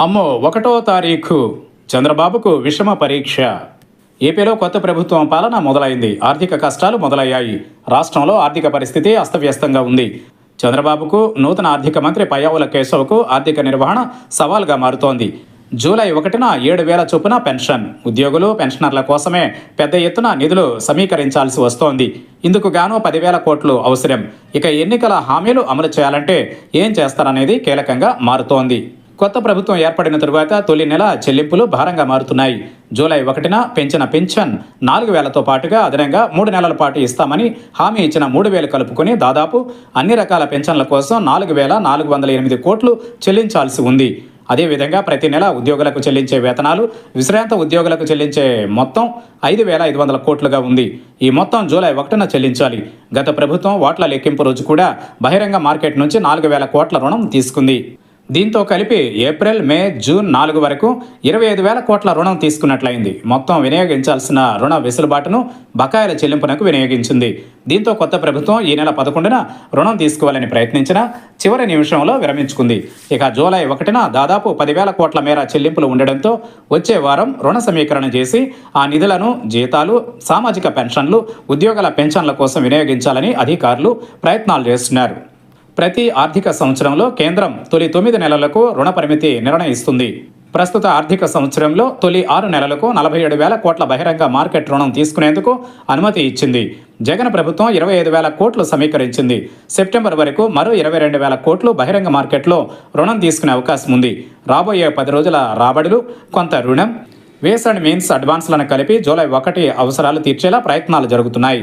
అమ్మో ఒకటో తారీఖు. చంద్రబాబుకు విషమ పరీక్ష. ఏపీలో కొత్త ప్రభుత్వం పాలన మొదలైంది. ఆర్థిక కష్టాలు మొదలయ్యాయి. రాష్ట్రంలో ఆర్థిక పరిస్థితి అస్తవ్యస్తంగా ఉంది. చంద్రబాబుకు నూతన ఆర్థిక మంత్రి పయ్యావుల కేశవ్కు ఆర్థిక నిర్వహణ సవాల్గా మారుతోంది. జూలై ఒకటిన ఏడు వేల చొప్పున పెన్షన్. ఉద్యోగులు పెన్షనర్ల కోసమే పెద్ద ఎత్తున నిధులు సమీకరించాల్సి వస్తోంది. ఇందుకు గాను పదివేల కోట్లు అవసరం. ఇక ఎన్నికల హామీలు అమలు చేయాలంటే ఏం చేస్తారనేది కీలకంగా మారుతోంది. కొత్త ప్రభుత్వం ఏర్పడిన తరువాత తొలి నెల చెల్లింపులు భారంగా మారుతున్నాయి. జూలై ఒకటిన పెంచిన పెన్షన్ నాలుగు వేలతో పాటుగా అదనంగా మూడు నెలల పాటు ఇస్తామని హామీ ఇచ్చిన మూడు వేలు కలుపుకొని దాదాపు అన్ని రకాల పెన్షన్ల కోసం నాలుగు వేల నాలుగు వందల ఎనిమిది కోట్లు చెల్లించాల్సి ఉంది. అదేవిధంగా ప్రతి నెల ఉద్యోగులకు చెల్లించే వేతనాలు విశ్రాంత ఉద్యోగులకు చెల్లించే మొత్తం ఐదు వేల ఐదు వందల కోట్లుగా ఉంది. ఈ మొత్తం జూలై ఒకటిన చెల్లించాలి. గత ప్రభుత్వం ఓట్ల లెక్కింపు రోజు కూడా బహిరంగ మార్కెట్ నుంచి నాలుగు వేల కోట్ల రుణం తీసుకుంది. దీంతో కలిపి ఏప్రిల్ మే జూన్ నాలుగు వరకు ఇరవై ఐదు వేల కోట్ల రుణం తీసుకున్నట్లయింది. మొత్తం వినియోగించాల్సిన రుణ వెసులుబాటును బకాయిల చెల్లింపునకు వినియోగించింది. దీంతో కొత్త ప్రభుత్వం ఈ నెల పదకొండున రుణం తీసుకోవాలని ప్రయత్నించినా చివరి నిమిషంలో విరమించుకుంది. ఇక జూలై ఒకటిన దాదాపు పదివేల కోట్ల మేర చెల్లింపులు ఉండడంతో వచ్చే వారం రుణ సమీకరణ చేసి ఆ నిధులను జీతాలు సామాజిక పెన్షన్లు ఉద్యోగాల పెన్షన్ల కోసం వినియోగించాలని అధికారులు ప్రయత్నాలు చేస్తున్నారు. ప్రతి ఆర్థిక సంవత్సరంలో కేంద్రం తొలి తొమ్మిది నెలలకు రుణ పరిమితి నిర్ణయిస్తుంది. ప్రస్తుత ఆర్థిక సంవత్సరంలో తొలి ఆరు నెలలకు నలభై ఏడు వేల కోట్ల బహిరంగ మార్కెట్ రుణం తీసుకునేందుకు అనుమతి ఇచ్చింది. జగన్ ప్రభుత్వం ఇరవై ఐదు వేల కోట్లు సమీకరించింది. సెప్టెంబర్ వరకు మరో ఇరవై రెండు వేల కోట్లు బహిరంగ మార్కెట్లో రుణం తీసుకునే అవకాశం ఉంది. రాబోయే పది రోజుల రాబడులు కొంత రుణం వేస్ అండ్ మీన్స్ అడ్వాన్స్లను కలిపి జూలై ఒకటి అవసరాలు తీర్చేలా ప్రయత్నాలు జరుగుతున్నాయి.